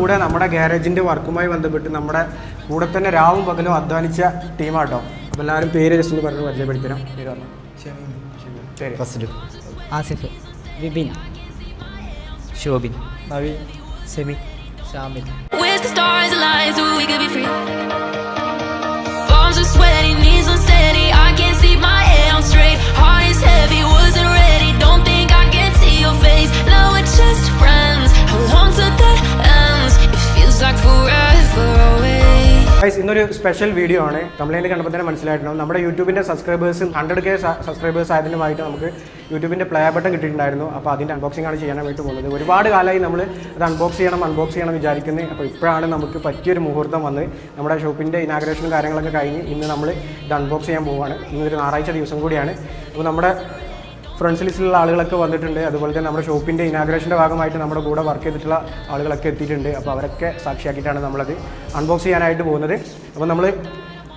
കൂടെ നമ്മുടെ ഗാരേജിന്റെ വർക്കുമായി ബന്ധപ്പെട്ട് നമ്മുടെ കൂടെ തന്നെ രാവും പകലും അധ്വാനിച്ച ടീമാട്ടോ. അപ്പം എല്ലാവരും പേര് ജസ്റ്റ് ഒന്ന് പറഞ്ഞു പരിചയപ്പെടുത്തരാം പേര് പറഞ്ഞു. ആസിഫ് വിപിൻ ശോഭിൻ നവീൻ സെമി ശാമിൻ ഗൈസ് ഇന്നൊരു സ്പെഷ്യൽ വീഡിയോ ആണ്. കംപ്ലൈന്റ് കണ്ടപ്പോൾ തന്നെ മനസ്സിലായിട്ടുണ്ടാവും. നമ്മുടെ യൂട്യൂബിന്റെ സബ്സ്ക്രൈബേഴ്സ് ഹൺഡ്രഡ് കെ സബ്സ്ക്രൈബേഴ്സ് ആയതിനുമായിട്ട് നമുക്ക് യൂട്യൂബിന്റെ പ്ലേ ബട്ടൺ കിട്ടിയിട്ടുണ്ടായിരുന്നു. അപ്പോൾ അതിന്റെ അൺബോക്സിംഗ് ആണ് ചെയ്യാനായിട്ട് പോകുന്നത്. ഒരുപാട് കാലമായി നമ്മൾ അത് അൺബോക്സ് ചെയ്യണം അൺബോക്സ് ചെയ്യണം വിചാരിക്കുന്നത് അപ്പോൾ ഇപ്പോഴാണ് നമുക്ക് പറ്റിയൊരു മുഹൂർത്തം വന്ന് നമ്മുടെ ഷോപ്പിന്റെ ഇനാഗ്രേഷനും കാര്യങ്ങളൊക്കെ കഴിഞ്ഞ് ഇന്ന് നമ്മൾ ഇത് അൺബോക്സ് ചെയ്യാൻ പോവുകയാണ്. ഇന്നൊരു ഞായറാഴ്ച ദിവസം കൂടിയാണ്. അപ്പോൾ നമ്മുടെ ഫ്രണ്ട്സ് ലിസ്റ്റിലുള്ള ആളുകളൊക്കെ വന്നിട്ടുണ്ട്. അതുപോലെ തന്നെ നമ്മുടെ ഷോപ്പിന്റെ ഇനാഗ്രേഷന്റെ ഭാഗമായിട്ട് നമ്മുടെ കൂടെ വർക്ക് ചെയ്തിട്ടുള്ള ആളുകളൊക്കെ എത്തിയിട്ടുണ്ട്. അപ്പോൾ അവരൊക്കെ സാക്ഷിയാക്കിയിട്ടാണ് നമ്മളത് അൺബോക്സ് ചെയ്യാനായിട്ട് പോകുന്നത്. അപ്പോൾ നമ്മൾ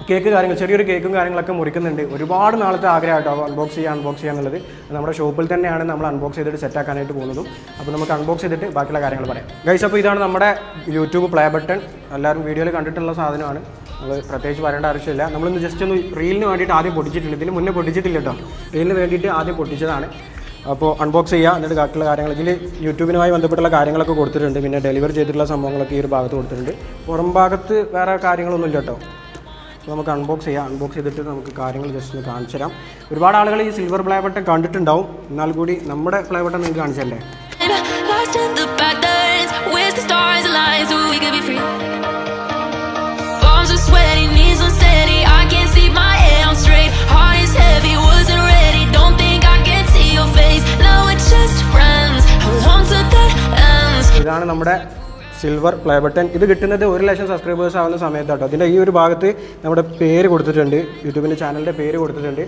കേക്ക് കാര്യങ്ങൾ ചെറിയൊരു കേക്കും കാര്യങ്ങളൊക്കെ മുറിക്കുന്നുണ്ട്. ഒരുപാട് നാളത്തെ ആഗ്രഹമായിട്ടോ അൺബോക്സ് ചെയ്യുക അൺബോക്സ് ചെയ്യുക എന്നുള്ളത്. നമ്മുടെ ഷോപ്പിൽ തന്നെയാണ് നമ്മൾ അൺബോക്സ് ചെയ്തിട്ട് സെറ്റാക്കാനായിട്ട് പോകുന്നതും. അപ്പോൾ നമുക്ക് അൺബോക്സ് ചെയ്തിട്ട് ബാക്കിയുള്ള കാര്യങ്ങൾ പറയാം. ഗൈസ് അപ്പോൾ ഇതാണ് നമ്മുടെ യൂട്യൂബ് പ്ലേ ബട്ടൺ എല്ലാവരും വീഡിയോയിൽ കണ്ടിട്ടുള്ള സാധനമാണ്. നമ്മൾ പ്രത്യേകിച്ച് പറയേണ്ട ആവശ്യമില്ല. നമ്മളിന്ന് ജസ്റ്റ് ഒന്ന് റീലിന് വേണ്ടിയിട്ട് ആദ്യം പൊട്ടിച്ചിട്ടില്ല. ഇതിന് മുന്നേ പൊട്ടിച്ചിട്ടില്ല കേട്ടോ. റീലിന് വേണ്ടിയിട്ട് ആദ്യം പൊട്ടിച്ചതാണ്. അപ്പോൾ അൺബോക്സ് ചെയ്യുക എന്നിട്ട് ബാക്കിയുള്ള കാര്യങ്ങൾ. ഇതിൽ യൂട്യൂബിനുമായി ബന്ധപ്പെട്ടുള്ള കാര്യങ്ങളൊക്കെ കൊടുത്തിട്ടുണ്ട്. പിന്നെ ഡെലിവർ ചെയ്തിട്ടുള്ള സംഭവങ്ങളൊക്കെ ഈ ഒരു ഭാഗത്ത് കൊടുത്തിട്ടുണ്ട്. പുറം ഭാഗത്ത് വേറെ കാര്യങ്ങളൊന്നും ഇല്ല കേട്ടോ. നമുക്ക് അൺബോക്സ് ചെയ്യാം. അൺബോക്സ് ചെയ്തിട്ട് നമുക്ക് കാര്യങ്ങൾ ജസ്റ്റ് ഒന്ന് കാണിച്ചു തരാം. ഒരുപാട് ആളുകൾ ഈ സിൽവർ പ്ലേ ബട്ടൺ കണ്ടിട്ടുണ്ടാവും. എന്നാൽ കൂടി നമ്മുടെ പ്ലേ ബട്ടൺ നിങ്ങൾക്ക് കാണിച്ചല്ലേ ഇതാണ് നമ്മുടെ സിൽവർ പ്ലേ ബട്ടൺ ഇത് കിട്ടുന്നത് ഒരു ലക്ഷം സബ്സ്ക്രൈബേഴ്സ് ആവുന്ന സമയത്താട്ടോ. അതിന്റെ ഈ ഒരു ഭാഗത്ത് നമ്മുടെ പേര് കൊടുത്തിട്ടുണ്ട്. യൂട്യൂബിന്റെ ചാനലിന്റെ പേര് കൊടുത്തിട്ടുണ്ട്.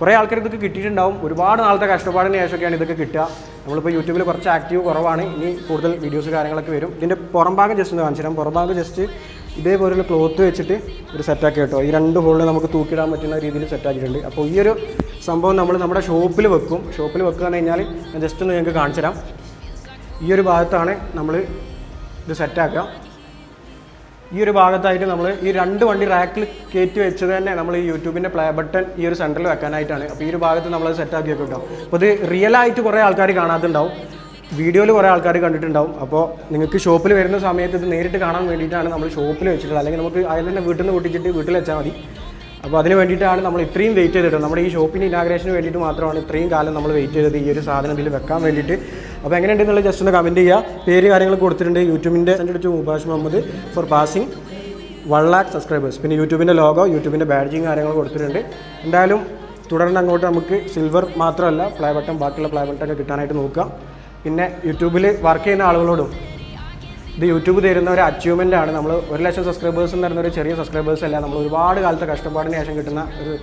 കുറേ ആൾക്കാർ ഇതൊക്കെ കിട്ടിയിട്ടുണ്ടാവും. ഒരുപാട് നാളത്തെ കഷ്ടപ്പാടിന് ശേഷമൊക്കെയാണ് ഇതൊക്കെ കിട്ടുക. നമ്മളിപ്പോൾ യൂട്യൂബിൽ കുറച്ച് ആക്റ്റീവ് കുറവാണ്. ഇനി കൂടുതൽ വീഡിയോസ് കാര്യങ്ങളൊക്കെ വരും. ഇതിന്റെ പുറം ഭാഗം ജസ്റ്റ് ഒന്ന് കാണിച്ചു തരാം. പുറം ഭാഗം ജസ്റ്റ് ഇതേപോലെയുള്ള ക്ലോത്ത് വെച്ചിട്ട് ഒരു സെറ്റാക്കി കേട്ടോ. ഈ രണ്ട് ഹോളിൽ നമുക്ക് തൂക്കിടാൻ പറ്റുന്ന രീതിയിൽ സെറ്റാക്കിയിട്ടുണ്ട് അപ്പോൾ ഈ ഒരു സംഭവം നമ്മൾ നമ്മുടെ ഷോപ്പിൽ വെക്കും. ഷോപ്പിൽ വെക്കുക എന്ന് കഴിഞ്ഞാൽ ഞാൻ ജസ്റ്റ് ഒന്ന് നിങ്ങൾക്ക് കാണിച്ചു തരാം. ഈ ഒരു ഭാഗത്താണ് നമ്മൾ ഇത് സെറ്റാക്കുക. ഈ ഒരു ഭാഗത്തായിട്ട് നമ്മൾ ഈ രണ്ട് വണ്ടി റാക്കിൽ കയറ്റി വെച്ചത് തന്നെ നമ്മൾ ഈ യൂട്യൂബിന്റെ പ്ലേ ബട്ടൺ ഈ ഒരു സെന്ററിൽ വെക്കാനായിട്ടാണ്. അപ്പോൾ ഈ ഒരു ഭാഗത്ത് നമ്മൾ സെറ്റാക്കി വെക്കും കേട്ടോ അപ്പോൾ ഇത് റിയൽ ആയിട്ട് കുറേ ആൾക്കാർ കാണാത്തുണ്ടാവും. വീഡിയോയിൽ കുറേ ആൾക്കാർ കണ്ടിട്ടുണ്ടാവും. അപ്പോൾ നിങ്ങൾക്ക് ഷോപ്പിൽ വരുന്ന സമയത്ത് ഇത് നേരിട്ട് കാണാൻ വേണ്ടിയിട്ടാണ് നമ്മൾ ഷോപ്പിൽ വെച്ചിട്ടുള്ളത്. അല്ലെങ്കിൽ നമുക്ക് അതിൽ തന്നെ വീട്ടിൽ നിന്ന് വീട്ടിൽ വെച്ചാൽ മതി. അപ്പോൾ അതിന് വേണ്ടിയിട്ടാണ് നമ്മൾ ഇത്രയും വെയിറ്റ് ചെയ്തിട്ടുള്ളത്. നമ്മുടെ ഈ ഷോപ്പിന്റെ ഇനാഗ്രേഷന് വേണ്ടിയിട്ട് മാത്രമാണ് ഇത്രയും കാലം നമ്മൾ വെയിറ്റ് ചെയ്തത് ഈ ഒരു സാധനം ഇതിൽ വെക്കാൻ വേണ്ടിയിട്ട്. അപ്പോൾ എങ്ങനെയുണ്ട് എന്നുള്ളത് ജസ്റ്റ് ഒന്ന് കമന്റ് ചെയ്യുക പേര് കാര്യങ്ങൾ കൊടുത്തിട്ടുണ്ട്. യൂട്യൂബിന്റെ to Mubash Muhammad for passing one lakh subscribers പിന്നെ യൂട്യൂബിന്റെ ലോഗോ യൂട്യൂബിന്റെ ബാഡ്ജിങ് കാര്യങ്ങൾ കൊടുത്തിട്ടുണ്ട്. എന്തായാലും തുടർന്ന് അങ്ങോട്ട് നമുക്ക് സിൽവർ മാത്രമല്ല പ്ലേ ബട്ടൺ ബാക്കിയുള്ള പ്ലേ ബട്ടൺ കിട്ടാനായിട്ട് നോക്കുക. പിന്നെ യൂട്യൂബിൽ വർക്ക് ചെയ്യുന്ന ആളുകളോടും ഇത് യൂട്യൂബ് തരുന്ന ഒരു അച്ചീവ്മെന്റ് ആണ്. നമ്മൾ ഒരു ലക്ഷം സബ്സ്ക്രൈബേഴ്സ് എന്ന് പറയുന്ന ഒരു ചെറിയ സബ്സ്ക്രൈബേഴ്സ് അല്ല നമ്മൾ ഒരുപാട് കാലത്തെ കഷ്ടപ്പാടിന് ശേഷം കിട്ടുന്ന ഒരു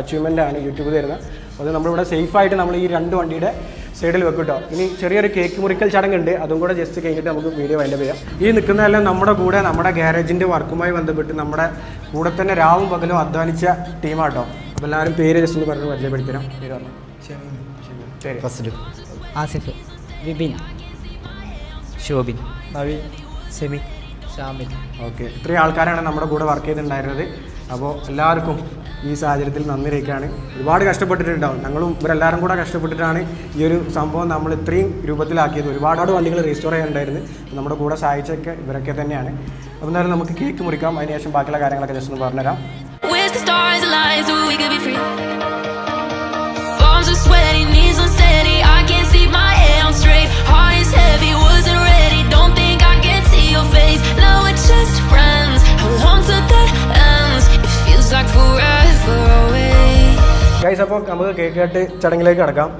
അച്ചീവ്മെന്റ് ആണ് യൂട്യൂബ് തരുന്നത്. അത് നമ്മളിവിടെ സേഫായിട്ട് നമ്മൾ ഈ രണ്ട് വണ്ടിയുടെ സൈഡിൽ വെക്കും കേട്ടോ ഇനി ചെറിയൊരു കേക്ക് മുറിക്കൽ ചടങ്ങുണ്ട്. അതും കൂടെ ജസ്റ്റ് കഴിഞ്ഞിട്ട് നമുക്ക് വീഡിയോ വൈൻഡപ്പ് ചെയ്യാം. ഈ നിൽക്കുന്നതെല്ലാം നമ്മുടെ കൂടെ നമ്മുടെ ഗ്യാരേജിന്റെ വർക്കുമായി ബന്ധപ്പെട്ട് നമ്മുടെ കൂടെ തന്നെ രാവും പകലും അധ്വാനിച്ച ടീമാട്ടോ അപ്പോൾ എല്ലാവരും പേര് ജസ്റ്റ് ഒന്ന് പറഞ്ഞ് പരിചയപ്പെടുത്തരാം പേര് പറഞ്ഞു? ഫസ്റ്റ് ആസിഫ് വിപിൻ ശോഭിൻ നവീൻ സെമി ഷാമിൽ ഓക്കെ ഇത്രയും ആൾക്കാരാണ് നമ്മുടെ കൂടെ വർക്ക് ചെയ്തിട്ടുണ്ടായിരുന്നത്. അപ്പോൾ എല്ലാവർക്കും ഈ സാഹചര്യത്തിൽ നന്ദി അറിയിക്കുകയാണ് ഒരുപാട് കഷ്ടപ്പെട്ടിട്ടുണ്ടാവും. ഞങ്ങളും ഇവരെല്ലാവരും കൂടെ കഷ്ടപ്പെട്ടിട്ടാണ് ഈ ഒരു സംഭവം നമ്മൾ ഇത്രയും രൂപത്തിലാക്കിയത്. ഒരുപാട് വണ്ടികൾ റീസ്റ്റോർ ചെയ്യാനുണ്ടായിരുന്നു. നമ്മുടെ കൂടെ സഹായിച്ചൊക്കെ ഇവരൊക്കെ തന്നെയാണ്. അപ്പോൾ എന്തായാലും നമുക്ക് കേക്ക് മുറിക്കാം. അതിനുശേഷം ബാക്കിയുള്ള കാര്യങ്ങളൊക്കെ ജസ്റ്റ് ഒന്ന് പറഞ്ഞുതരാം. We're just friends. How that അപ്പോൾ നമുക്ക് കേക്ക് കട്ട് ചടങ്ങിലേക്ക് കടക്കാം.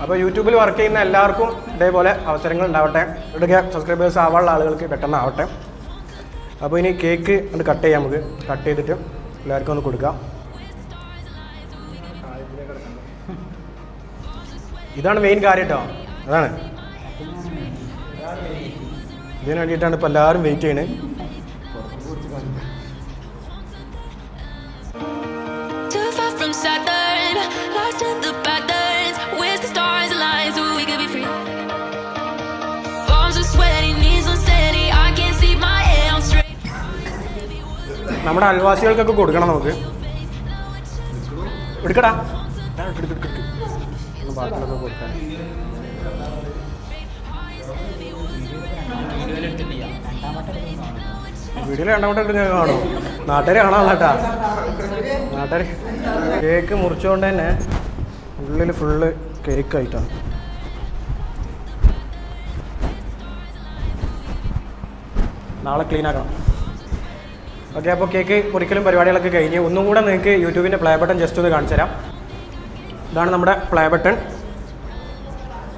അപ്പൊ അപ്പോൾ യൂട്യൂബിൽ വർക്ക് ചെയ്യുന്ന എല്ലാവർക്കും ഇതേപോലെ അവസരങ്ങൾ ഉണ്ടാവട്ടെ ഇടുക സബ്സ്ക്രൈബേഴ്സ് ആവാനുള്ള ആളുകൾക്ക് പെട്ടെന്ന് ആവട്ടെ അപ്പോൾ ഇനി കേക്ക് ഒന്ന് കട്ട് ചെയ്യാം നമുക്ക്. കട്ട് ചെയ്തിട്ട് എല്ലാവർക്കും ഒന്ന് കൊടുക്കാം. ഇതാണ് മെയിൻ കാര്യം കേട്ടോ അതാണ്. ഇതിന് വേണ്ടിയിട്ടാണ് ഇപ്പോൾ എല്ലാവരും വെയിറ്റ് ചെയ്യണേ. Saturn, lost in the patterns. നമ്മുടെ അയൽവാസികൾക്കൊക്കെ കൊടുക്കണം നമുക്ക്. എടുക്കടാ. ബാക്കിയുള്ളതൊക്കെ കൊടുക്കാൻ വീഡിയോയിൽ രണ്ടാമത്തെ കാണും. നാട്ടുകാർ കാണാനുള്ള കേട്ടാ നാട്ടുകാർ കേക്ക് മുറിച്ചുകൊണ്ട് തന്നെ ഉള്ളിൽ ഫുള്ള് കേക്ക് നാളെ ക്ലീൻ ആക്കണം. ഓക്കെ അപ്പോൾ കേക്ക് ഒരിക്കലും പരിപാടികളൊക്കെ കഴിഞ്ഞ് ഒന്നും കൂടെ നിങ്ങൾക്ക് യൂട്യൂബിന്റെ പ്ലേ ബട്ടൺ ജസ്റ്റ് ഒന്ന് കാണിച്ചു തരാം. ഇതാണ് നമ്മുടെ പ്ലേ ബട്ടൺ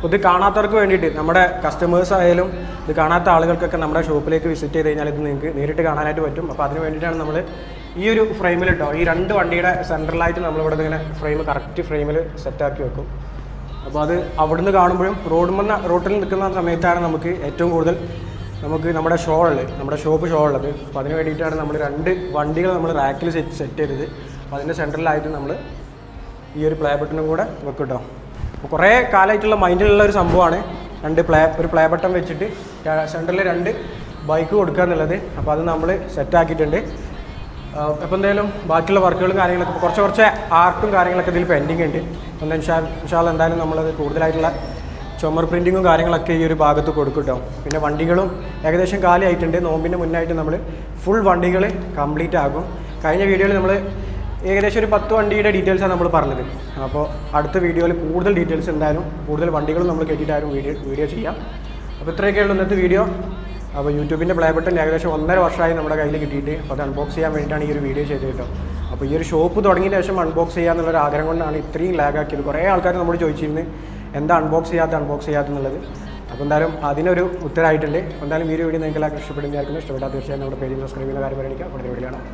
ഇത് കാണാത്തവർക്ക് വേണ്ടിയിട്ട് നമ്മുടെ കസ്റ്റമേഴ്സ് ആയാലും ഇത് കാണാത്ത ആളുകൾക്കൊക്കെ നമ്മുടെ ഷോപ്പിലേക്ക് വിസിറ്റ് ചെയ്ത് കഴിഞ്ഞാൽ ഇത് നിങ്ങൾക്ക് നേരിട്ട് കാണാനായിട്ട് പറ്റും. അപ്പോൾ അതിന് വേണ്ടിയിട്ടാണ് നമ്മൾ ഈ ഒരു ഫ്രെയിമിൽ കേട്ടോ ഈ രണ്ട് വണ്ടിയുടെ സെൻട്രലായിട്ട് നമ്മളിവിടെ ഇങ്ങനെ ഫ്രെയിം കറക്റ്റ് ഫ്രെയിമിൽ സെറ്റാക്കി വെക്കും. അപ്പോൾ അത് അവിടുന്ന് കാണുമ്പോഴും റോഡ് റോട്ടിൽ നിൽക്കുന്ന സമയത്താണ് നമുക്ക് ഏറ്റവും കൂടുതൽ നമുക്ക് നമ്മുടെ ഷോ ഉള്ളത് നമ്മുടെ ഷോപ്പ് ഷോ ഉള്ളത് അപ്പോൾ അതിന് വേണ്ടിയിട്ടാണ് നമ്മൾ രണ്ട് വണ്ടികൾ നമ്മൾ റാക്കിൽ സെറ്റ് സെറ്റ് ചെയ്തത്. അപ്പോൾ അതിന്റെ സെന്ററിലായിട്ട് നമ്മൾ ഈ ഒരു പ്ലേ ബട്ടണും കൂടെ വെക്കും കേട്ടോ അപ്പോൾ കുറേ കാലമായിട്ടുള്ള മൈൻഡിലുള്ള ഒരു സംഭവമാണ്. രണ്ട് പ്ലേ ഒരു പ്ലേ ബട്ടൺ വെച്ചിട്ട് സെന്ററിൽ രണ്ട് ബൈക്ക് കൊടുക്കുക എന്നുള്ളത്. അപ്പോൾ അത് നമ്മൾ സെറ്റാക്കിയിട്ടുണ്ട് അപ്പോൾ എന്തായാലും ബാക്കിയുള്ള വർക്കുകളും കാര്യങ്ങളൊക്കെ കുറച്ച് കുറച്ച് ആർട്ടും കാര്യങ്ങളൊക്കെ ഇതിൽ പെൻഡിങ് ഉണ്ട്. ഒന്ന് ഇൻഷാൽ എന്തായാലും നമ്മളത് കൂടുതലായിട്ടുള്ള ചുമർ പ്രിന്റിങ്ങും കാര്യങ്ങളൊക്കെ ഈ ഒരു ഭാഗത്ത് കൊടുക്കും കേട്ടോ പിന്നെ വണ്ടികളും ഏകദേശം കാലിയായിട്ടുണ്ട്. നോമ്പിന്റെ മുന്നായിട്ട് നമ്മൾ ഫുൾ വണ്ടികൾ കംപ്ലീറ്റ് ആകും. കഴിഞ്ഞ വീഡിയോയിൽ നമ്മൾ ഏകദേശം ഒരു പത്ത് വണ്ടിയുടെ ഡീറ്റെയിൽസാണ് നമ്മൾ പറഞ്ഞത്. അപ്പോൾ അടുത്ത വീഡിയോയിൽ കൂടുതൽ ഡീറ്റെയിൽസ് ഉണ്ടായാലും കൂടുതൽ വണ്ടികളും നമ്മൾ കെട്ടിയിട്ടായിരുന്നു വീഡിയോ വീഡിയോ ചെയ്യാം. അപ്പോൾ ഇത്രയൊക്കെയുള്ളൂ ഇന്നത്തെ വീഡിയോ. അപ്പോൾ യൂട്യൂബിന്റെ പ്ലേ ബട്ടൺ ഏകദേശം ഒന്നര വർഷമായി നമ്മുടെ കയ്യിൽ കിട്ടിയിട്ട് അപ്പോൾ അത് അൺബോക്സ് ചെയ്യാൻ വേണ്ടിയിട്ടാണ് ഈ ഒരു വീഡിയോ ചെയ്തത് കേട്ടോ അപ്പോൾ ഈ ഒരു ഷോപ്പ് തുടങ്ങിയ ശേഷം അൺബോക്സ് ചെയ്യാന്നുള്ളൊരു ആഗ്രഹം കൊണ്ടാണ് ഇത്രയും ലാഗാക്കിയത് കുറേ ആൾക്കാർ നമ്മൾ ചോദിച്ചിരുന്നു എന്താ അൺബോക്സ് ചെയ്യാത്ത അൺബോക്സ് ചെയ്യാത്ത എന്നുള്ളത്. അപ്പോൾ എന്തായാലും അതിനൊരു ഉത്തരമായിട്ടുണ്ട് എന്തായാലും ഈ ഒരു വീഡിയോ നിങ്ങൾക്ക് എല്ലാവർക്കും ഇഷ്ടപ്പെടുന്ന വിചാരിക്കുന്നു. ഇഷ്ടപ്പെട്ടാൽ തീർച്ചയായും നമ്മുടെ പേജിൽ സബ്സ്ക്രൈബ് ചെയ്യുന്ന കാര്യം പരിഗണിക്കുക അവിടെ വീഡിയോ കാണാം.